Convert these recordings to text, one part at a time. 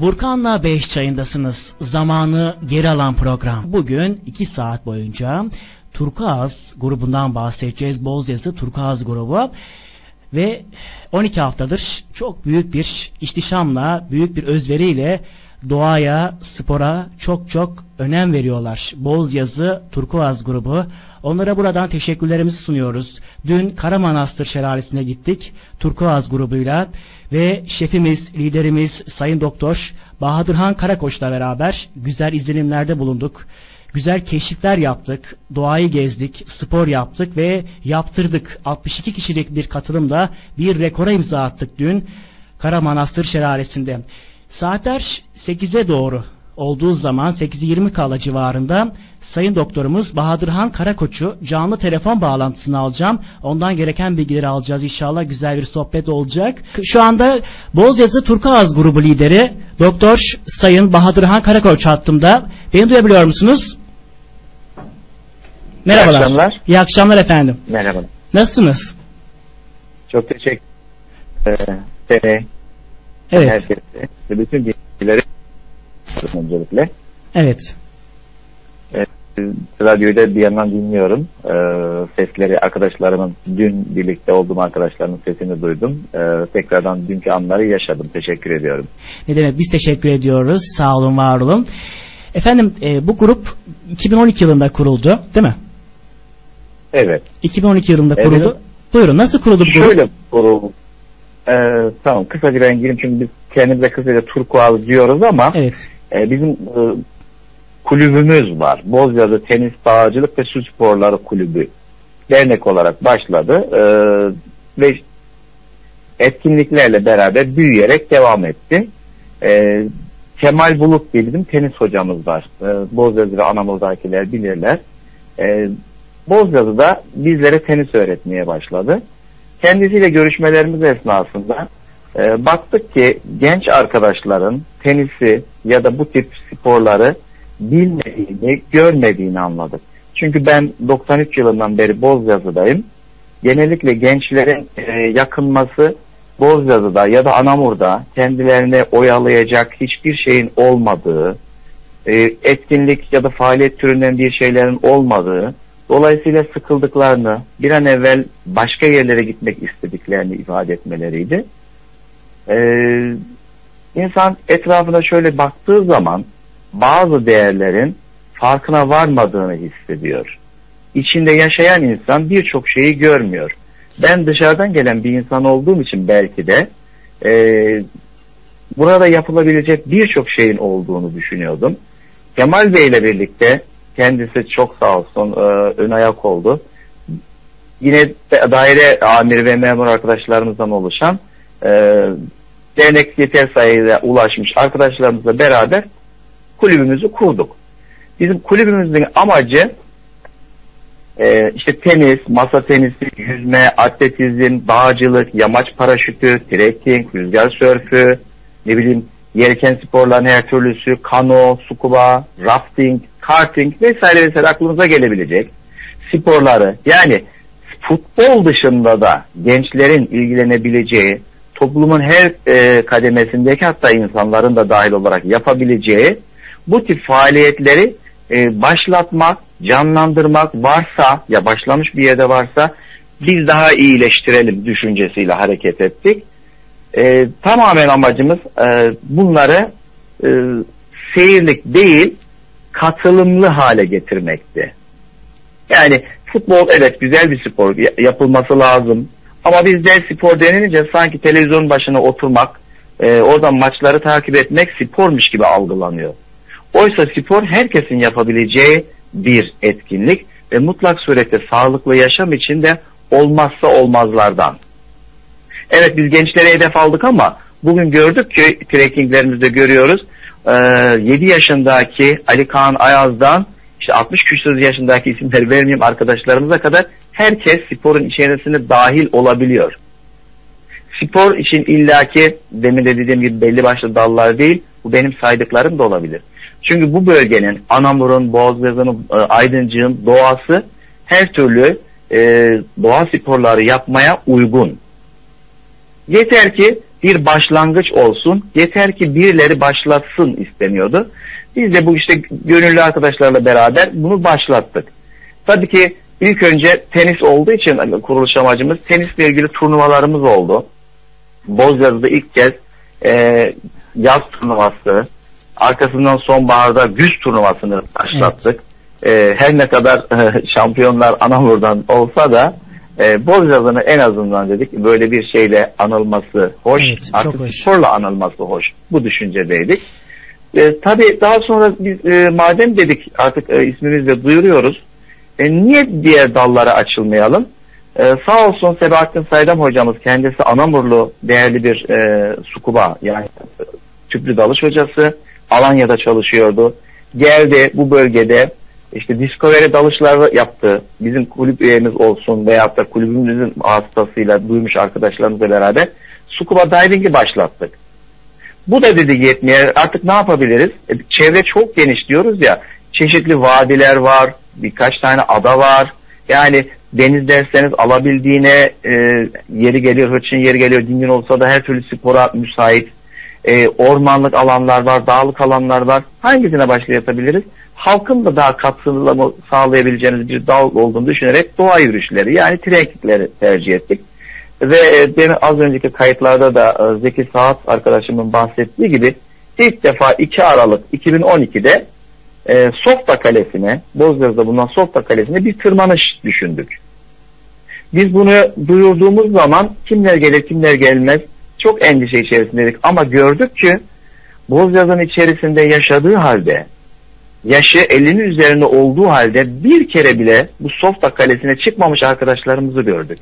Burkan'la 5 çayındasınız. Zamanı geri alan program. Bugün 2 saat boyunca Turkuaz grubundan bahsedeceğiz. Bozyazı Turkuaz grubu. Ve 12 haftadır çok büyük bir ihtişamla, büyük bir özveriyle doğaya, spora çok çok önem veriyorlar. Bozyazı Turkuaz grubu. Onlara buradan teşekkürlerimizi sunuyoruz. Dün Karamanastır Şelalesi'ne gittik Turkuaz grubuyla ve şefimiz, liderimiz Sayın Doktor Bahadırhan Karakoç'la beraber güzel izlenimlerde bulunduk. Güzel keşifler yaptık, doğayı gezdik, spor yaptık ve yaptırdık. 62 kişilik bir katılımla bir rekora imza attık dün Karamanastır Şelalesi'nde. Saatler 8'e doğru olduğu zaman 8'i 20 kala civarında Sayın Doktorumuz Bahadırhan Karakoç'u canlı telefon bağlantısını alacağım. Ondan gereken bilgileri alacağız. İnşallah güzel bir sohbet olacak. Şu anda Bozyazı Turkuaz grubu lideri Doktor Sayın Bahadırhan Karakoç hattımda. Beni duyabiliyor musunuz? Merhabalar. İyi akşamlar. İyi akşamlar efendim. Merhaba. Nasılsınız? Çok teşekkür ederim. Ee, seni, Evet. herkese bütün dinleyicileri öncelikle. Evet. Ee, radyoyu da bir yandan dinliyorum. Ee, sesleri arkadaşlarımın dün birlikte olduğum arkadaşlarımın sesini duydum. Ee, tekrardan dünkü anları yaşadım. Teşekkür ediyorum. Ne demek biz teşekkür ediyoruz. Sağ olun, var olun. Efendim e, bu grup 2012 yılında kuruldu değil mi? Evet. 2012 yılında Evet. kuruldu. Buyurun nasıl kuruldu bu grup? Şöyle kurul. Ee, tamam kısaca ben gireyim çünkü biz kendimize kısaca turkuaz diyoruz ama Evet. E, bizim e, kulübümüz var. Bozyazı Tenis Dağcılık ve Su Sporları Kulübü dernek olarak başladı E, ve etkinliklerle beraber büyüyerek devam etti. E, Kemal Bulut diye bizim tenis hocamız var. E, Bozyazı ve Anamur'dakiler bilirler. E, Bozyazı'da bizlere tenis öğretmeye başladı. Kendisiyle görüşmelerimiz esnasında e, baktık ki genç arkadaşların tenisi ya da bu tip sporları bilmediğini, görmediğini anladık. Çünkü ben 93 yılından beri Bozyazı'dayım. Genellikle gençlerin e, yakınması Bozyazı'da ya da Anamur'da kendilerine oyalayacak hiçbir şeyin olmadığı, e, etkinlik ya da faaliyet türünden bir şeylerin olmadığı, dolayısıyla sıkıldıklarını, bir an evvel başka yerlere gitmek istediklerini ifade etmeleriydi. Ee, insan etrafına şöyle baktığı zaman bazı değerlerin farkına varmadığını hissediyor. İçinde yaşayan insan birçok şeyi görmüyor. Ben dışarıdan gelen bir insan olduğum için belki de e, burada yapılabilecek birçok şeyin olduğunu düşünüyordum. Kemal Bey ile birlikte kendisi çok sağ olsun e, ön ayak oldu. Yine daire amiri ve memur arkadaşlarımızdan oluşan e, dernek yeter sayıda ulaşmış arkadaşlarımızla beraber kulübümüzü kurduk. Bizim kulübümüzün amacı e, işte tenis, masa tenisi, yüzme, atletizm, dağcılık, yamaç paraşütü, trekking, rüzgar sörfü, ne bileyim yelken sporların her türlüsü, kano, scuba, rafting, karting vesaire vesaire aklınıza gelebilecek sporları yani futbol dışında da gençlerin ilgilenebileceği toplumun her e, kademesindeki hatta insanların da dahil olarak yapabileceği bu tip faaliyetleri e, başlatmak, canlandırmak varsa ya başlamış bir yerde varsa biz daha iyileştirelim düşüncesiyle hareket ettik. E, tamamen amacımız e, bunları e, seyirlik değil katılımlı hale getirmekti. Yani futbol evet güzel bir spor ya- yapılması lazım. Ama bizde spor denilince sanki televizyon başına oturmak, e, oradan maçları takip etmek spormuş gibi algılanıyor. Oysa spor herkesin yapabileceği bir etkinlik ve mutlak surette sağlıklı yaşam için de olmazsa olmazlardan. Evet biz gençlere hedef aldık ama bugün gördük ki trekkinglerimizde görüyoruz. Ee, 7 yaşındaki Ali Kaan Ayaz'dan 60 küsur yaşındaki isimleri vermeyeyim arkadaşlarımıza kadar herkes sporun içerisine dahil olabiliyor. Spor için illaki demin de dediğim gibi belli başlı dallar değil bu benim saydıklarım da olabilir. Çünkü bu bölgenin Anamur'un, Boğazgazı'nın, e, Aydıncık'ın doğası her türlü e, doğa sporları yapmaya uygun. Yeter ki bir başlangıç olsun. Yeter ki birileri başlatsın isteniyordu. Biz de bu işte gönüllü arkadaşlarla beraber bunu başlattık. Tabii ki ilk önce tenis olduğu için kuruluş amacımız tenisle ilgili turnuvalarımız oldu. Bozyazı'da ilk kez e, yaz turnuvası, arkasından sonbaharda güz turnuvasını başlattık. Evet. E, her ne kadar e, şampiyonlar Anamur'dan olsa da e, Bozyazı'nın en azından dedik böyle bir şeyle anılması hoş, evet, artık hoş. sporla anılması hoş. Bu düşüncedeydik. E, tabii daha sonra biz e, madem dedik artık e, ismimizle duyuruyoruz. E, niye diğer dallara açılmayalım? E, sağ olsun Sebahattin Saydam hocamız kendisi Anamurlu değerli bir e, sukuba yani tüplü dalış hocası. Alanya'da çalışıyordu. Geldi bu bölgede işte Discovery dalışları yaptı. Bizim kulüp üyemiz olsun veyahut da kulübümüzün hastasıyla duymuş arkadaşlarımızla beraber scuba diving'i başlattık. Bu da dedi yetmiyor. Artık ne yapabiliriz? E, çevre çok geniş diyoruz ya. Çeşitli vadiler var. Birkaç tane ada var. Yani deniz derseniz alabildiğine e, yeri geliyor, hırçın yeri geliyor, dingin olsa da her türlü spora müsait. E, ormanlık alanlar var, dağlık alanlar var. Hangisine başlayabiliriz? Halkın da daha katılımı sağlayabileceğiniz bir dal olduğunu düşünerek doğa yürüyüşleri yani trekkingleri tercih ettik. Ve benim az önceki kayıtlarda da e, Zeki Saat arkadaşımın bahsettiği gibi ilk defa 2 Aralık 2012'de e, Softa Kalesi'ne, Bozgaz'da bulunan Softa Kalesi'ne bir tırmanış düşündük. Biz bunu duyurduğumuz zaman kimler gelir kimler gelmez çok endişe içerisindeydik ama gördük ki Bozyaz'ın içerisinde yaşadığı halde yaşı 50'nin üzerinde olduğu halde bir kere bile bu Softa Kalesi'ne çıkmamış arkadaşlarımızı gördük.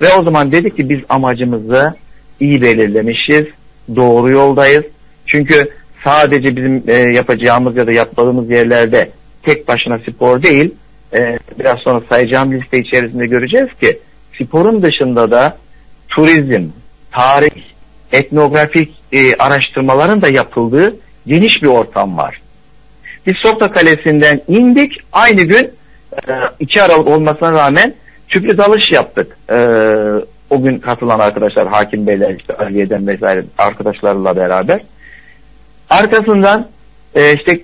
Ve o zaman dedik ki biz amacımızı iyi belirlemişiz, doğru yoldayız. Çünkü sadece bizim e, yapacağımız ya da yaptığımız yerlerde tek başına spor değil, e, biraz sonra sayacağım liste içerisinde göreceğiz ki sporun dışında da turizm, tarih, etnografik e, araştırmaların da yapıldığı geniş bir ortam var. Biz Softa Kalesi'nden indik. Aynı gün e, 2 Aralık olmasına rağmen tüplü dalış yaptık. E, o gün katılan arkadaşlar, Hakim Beyler, işte Aliye'den vesaire arkadaşlarla beraber. Arkasından e, işte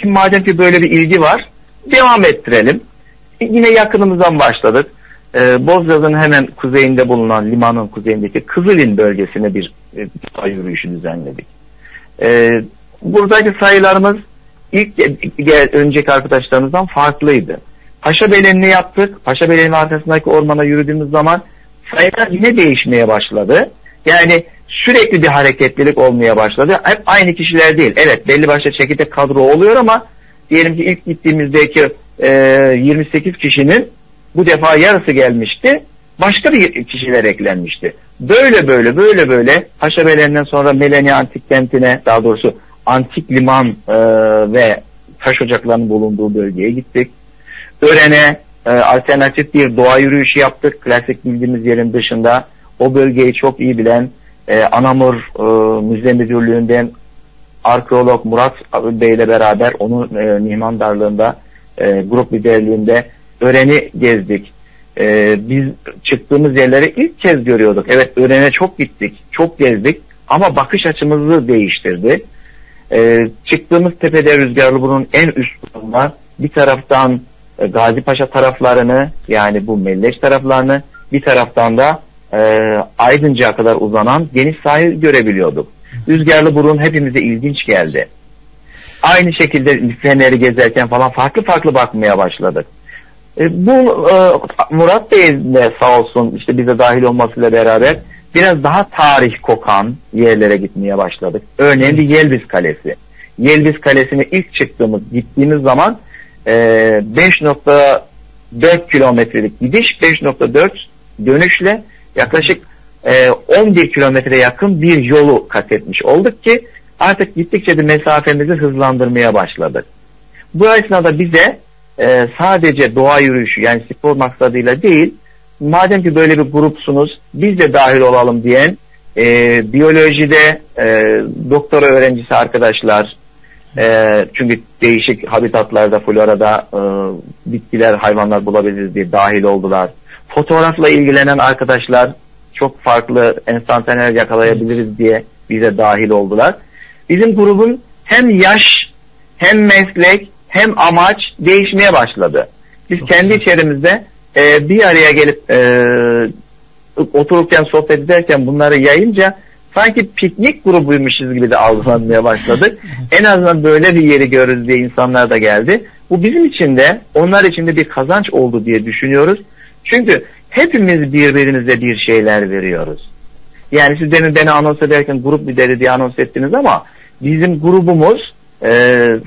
şimdi madem ki böyle bir ilgi var devam ettirelim. Yine yakınımızdan başladık. E, Bozyaz'ın hemen kuzeyinde bulunan limanın kuzeyindeki Kızılin bölgesine bir e, yürüyüşü düzenledik. E, buradaki sayılarımız ilk önceki arkadaşlarımızdan farklıydı. Paşa Belenini yaptık. Paşa Beleninin arkasındaki ormana yürüdüğümüz zaman sayılar yine değişmeye başladı. Yani sürekli bir hareketlilik olmaya başladı. Hep aynı kişiler değil. Evet belli başlı çekirdek kadro oluyor ama diyelim ki ilk gittiğimizdeki e, 28 kişinin bu defa yarısı gelmişti. Başka bir kişiler eklenmişti. Böyle böyle böyle böyle Paşabelerinden sonra Melania Antik Kenti'ne daha doğrusu Antik Liman e, ve taş ocaklarının bulunduğu bölgeye gittik. Ören'e e, alternatif bir doğa yürüyüşü yaptık. Klasik bildiğimiz yerin dışında. O bölgeyi çok iyi bilen e, Anamur e, Müze Müdürlüğü'nden arkeolog Murat Bey ile beraber onun e, mihmandarlığında e, grup liderliğinde Ören'i gezdik. E, biz çıktığımız yerleri ilk kez görüyorduk. Evet Ören'e çok gittik, çok gezdik ama bakış açımızı değiştirdi. E, çıktığımız tepede Rüzgarlı bunun en üst. Bir taraftan Gazi Paşa taraflarını yani bu Melleş taraflarını bir taraftan da e, Aydınca'a kadar uzanan geniş sahil görebiliyorduk. Rüzgarlı burun hepimize ilginç geldi. Aynı şekilde Fener'i gezerken falan farklı farklı bakmaya başladık. E, bu e, Murat Bey de sağ olsun işte bize dahil olmasıyla beraber biraz daha tarih kokan yerlere gitmeye başladık. Örneğin bir Yelbiz Kalesi. Yelbiz Kalesi'ne ilk çıktığımız, gittiğimiz zaman e, 5.4 kilometrelik gidiş, 5.4 dönüşle yaklaşık e, 11 kilometre yakın bir yolu kat etmiş olduk ki artık gittikçe de mesafemizi hızlandırmaya başladık. Bu esnada bize e, sadece doğa yürüyüşü yani spor maksadıyla değil madem ki böyle bir grupsunuz biz de dahil olalım diyen e, biyolojide e, doktora öğrencisi arkadaşlar e, çünkü değişik habitatlarda florada e, bitkiler hayvanlar bulabiliriz diye dahil oldular. Fotoğrafla ilgilenen arkadaşlar çok farklı enstantaneler yakalayabiliriz diye bize dahil oldular. Bizim grubun hem yaş hem meslek hem amaç değişmeye başladı. Biz kendi içerimizde e, bir araya gelip e, otururken sohbet ederken bunları yayınca sanki piknik grubuymuşuz gibi de algılanmaya başladık. en azından böyle bir yeri görürüz diye insanlar da geldi. Bu bizim için de onlar için de bir kazanç oldu diye düşünüyoruz. Çünkü hepimiz birbirimize bir şeyler veriyoruz. Yani siz demin beni anons ederken grup lideri diye anons ettiniz ama bizim grubumuz e,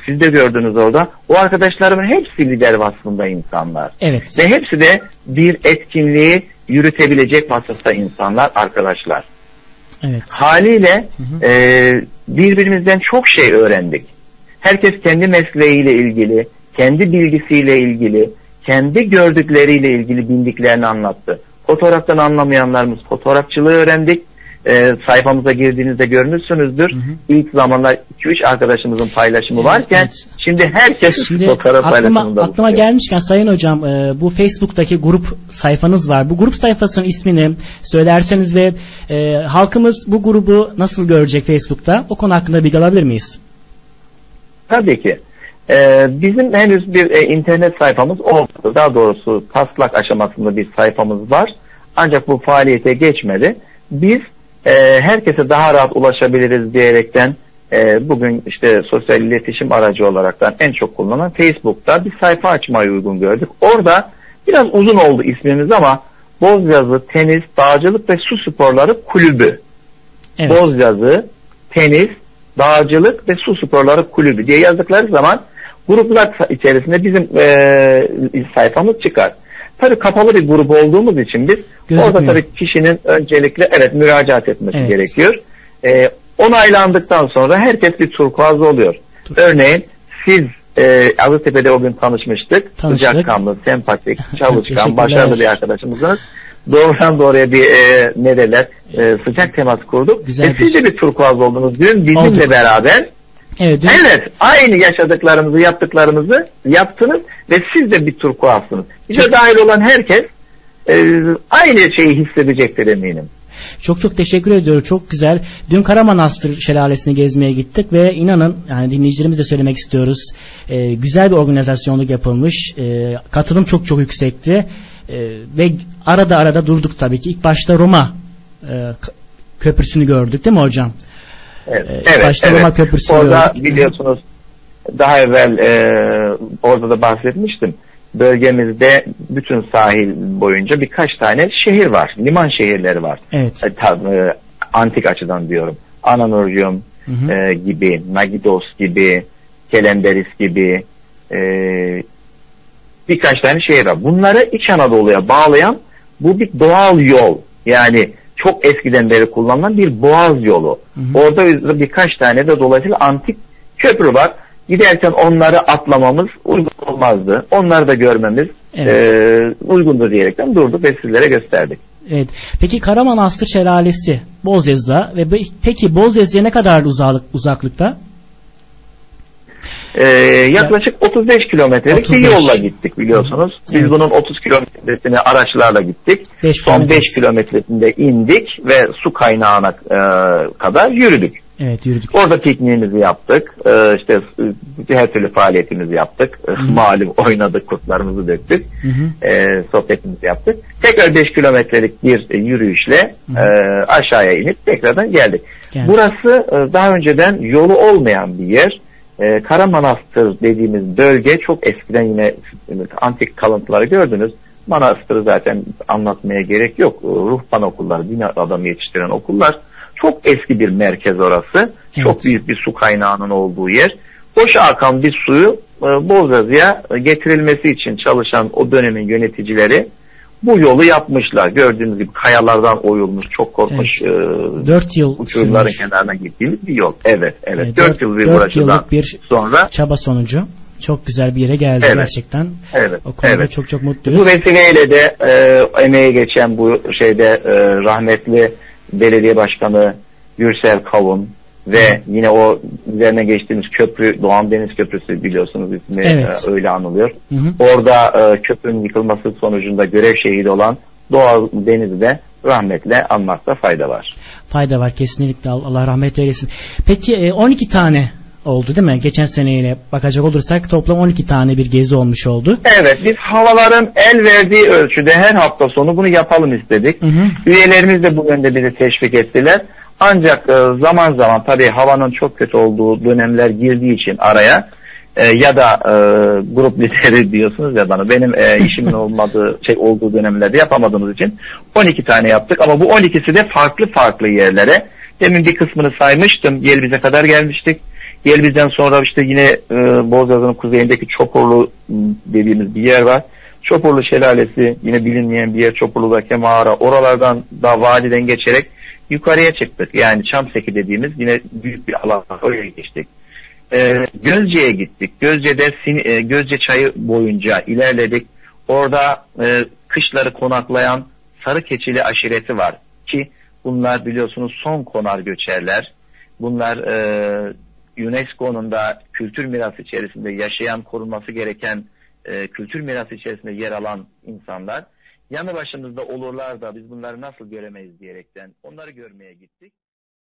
siz de gördünüz orada o arkadaşlarımın hepsi lider vasfında insanlar. Evet. Ve hepsi de bir etkinliği yürütebilecek vasıfta insanlar, arkadaşlar. Evet. Haliyle e, birbirimizden çok şey öğrendik. Herkes kendi mesleğiyle ilgili, kendi bilgisiyle ilgili, kendi gördükleriyle ilgili bildiklerini anlattı. Fotoğraftan anlamayanlarımız fotoğrafçılığı öğrendik. E, sayfamıza girdiğinizde görmüşsünüzdür. Hı hı. İlk zamanlar 2-3 arkadaşımızın paylaşımı Evet, varken evet. şimdi herkes Şimdi fotoğraf aklıma, aklıma bulunuyor. gelmişken Sayın Hocam e, bu Facebook'taki grup sayfanız var. Bu grup sayfasının ismini söylerseniz ve e, halkımız bu grubu nasıl görecek Facebook'ta? O konu hakkında bilgi alabilir miyiz? Tabii ki. Ee, bizim henüz bir e, internet sayfamız olmadı. Daha doğrusu taslak aşamasında bir sayfamız var. Ancak bu faaliyete geçmedi. Biz e, herkese daha rahat ulaşabiliriz diyerekten e, bugün işte sosyal iletişim aracı olaraktan en çok kullanılan Facebook'ta bir sayfa açmayı uygun gördük. Orada biraz uzun oldu ismimiz ama Bozyazı Tenis, Dağcılık ve Su Sporları Kulübü Evet. Bozyazı, tenis, dağcılık ve su sporları kulübü diye yazdıkları zaman gruplar içerisinde bizim e, sayfamız çıkar. Tabii kapalı bir grup olduğumuz için biz Gözükmüyor. orada tabii kişinin öncelikle evet müracaat etmesi Evet. gerekiyor. E, onaylandıktan sonra herkes bir turkuaz oluyor. Tur- Örneğin siz e, Azıtepe'de o gün tanışmıştık. Tanıştık. Sıcakkanlı, sempatik, çalışkan, başarılı bir arkadaşımızın doğrudan doğruya bir e, ne derler e, sıcak temas kurduk. Güzel bir siz de bir turkuaz oldunuz. Dün bizimle Olduk. beraber Evet. evet aynı yaşadıklarımızı yaptıklarımızı yaptınız ve siz de bir turkuazsınız. Bize Çok- dahil olan herkes e, aynı şeyi hissedecektir eminim. Çok çok teşekkür ediyorum. Çok güzel. Dün Karamanastır Şelalesi'ni gezmeye gittik ve inanın yani dinleyicilerimize söylemek istiyoruz. Ee, güzel bir organizasyonluk yapılmış. Ee, katılım çok çok yüksekti. Ee, ve arada arada durduk tabii ki. İlk başta Roma e, köprüsünü gördük değil mi hocam? Evet, Ee, evet, başta evet. Roma Köprüsü'nü Orada gördük. biliyorsunuz daha evvel e, orada da bahsetmiştim. Bölgemizde bütün sahil boyunca birkaç tane şehir var. Liman şehirleri var. Evet. E, ta- e, antik açıdan diyorum. Ananorium Hı hı. e, gibi, Nagidos gibi, Kelenderis gibi e, birkaç tane şehir var. Bunları İç Anadolu'ya bağlayan bu bir doğal yol. Yani çok eskiden beri kullanılan bir boğaz yolu. Hı hı. Orada bir- birkaç tane de dolayısıyla antik köprü var. Giderken onları atlamamız uygun olmazdı. Onları da görmemiz Evet. e, uygundur diyerekten durduk ve sizlere gösterdik. Evet. Peki Karamanastır Şelalesi Bozyazı'da ve peki Bozyazı'ya ne kadar uzaklık, uzaklıkta? Ee, yaklaşık 35 kilometrelik 35. bir yolla gittik biliyorsunuz. Biz Evet. bunun 30 kilometresini araçlarla gittik. Beş Son kilometresi. 5 kilometresinde indik ve su kaynağına e, kadar yürüdük. Evet yürüdük. Orada pikniğimizi yaptık. Ee, işte e, her türlü faaliyetimizi yaptık. Ee, Malum oynadık, kurtlarımızı döktük. Hı hı. Ee, sohbetimizi yaptık. Tekrar 5 kilometrelik bir e, yürüyüşle Hı. e, aşağıya inip tekrardan geldik. Geldik. Burası e, daha önceden yolu olmayan bir yer. E, Karamanastır dediğimiz bölge çok eskiden yine e, antik kalıntıları gördünüz. Manastırı zaten anlatmaya gerek yok. E, Ruhban okulları, din adamı yetiştiren okullar. Çok eski bir merkez orası. Çok Evet. büyük bir su kaynağının olduğu yer. Boşa akan bir suyu e, Bozazı'ya getirilmesi için çalışan o dönemin yöneticileri bu yolu yapmışlar. Gördüğünüz gibi kayalardan oyulmuş, çok korkmuş e, 4 yıl uçurumların kenarına gittiğimiz bir yol. Evet, evet. Evet, Dört dört- yıl bir dört uğraşıdan yıllık bir sonra çaba sonucu. Çok güzel bir yere geldi Evet. gerçekten. evet, O konuda evet. çok çok Bu mutluyuz. vesileyle de e, emeği geçen bu şeyde e, rahmetli belediye başkanı Gürsel Kavun ve yine o üzerine geçtiğimiz köprü Doğan Deniz Köprüsü biliyorsunuz ismi Evet. e, öyle anılıyor. Hı hı. Orada e, köprünün yıkılması sonucunda görev şehidi olan Doğan Deniz'i de rahmetle anmakta fayda var. Fayda var kesinlikle Allah rahmet eylesin. Peki 12 tane oldu değil mi? Geçen seneyle bakacak olursak toplam 12 tane bir gezi olmuş oldu. Evet biz havaların el verdiği ölçüde her hafta sonu bunu yapalım istedik. Hı hı. Üyelerimiz de bu yönde bizi teşvik ettiler. Ancak e, zaman zaman tabii havanın çok kötü olduğu dönemler girdiği için araya e, ya da e, grup lideri diyorsunuz ya bana benim e, işimin olmadığı şey olduğu dönemlerde yapamadığımız için 12 tane yaptık ama bu 12'si de farklı farklı yerlere. Demin bir kısmını saymıştım. Yelbiz'e kadar gelmiştik. Yelbiz'den sonra işte yine e, Bozyazı'nın kuzeyindeki Çopurlu dediğimiz bir yer var. Çopurlu Şelalesi yine bilinmeyen bir yer Çopurlu'daki mağara. Oralardan da vadiden geçerek yukarıya çıktık. Yani Çamseki dediğimiz yine büyük bir alan oraya geçtik. E, Gözce'ye gittik. Gözce'de e, Gözce çayı boyunca ilerledik. Orada e, kışları konaklayan Sarı Keçili aşireti var ki bunlar biliyorsunuz son konar göçerler. Bunlar e, UNESCO'nun da kültür mirası içerisinde yaşayan, korunması gereken e, kültür mirası içerisinde yer alan insanlar. Yanı başımızda olurlar da biz bunları nasıl göremeyiz diyerekten onları görmeye gittik.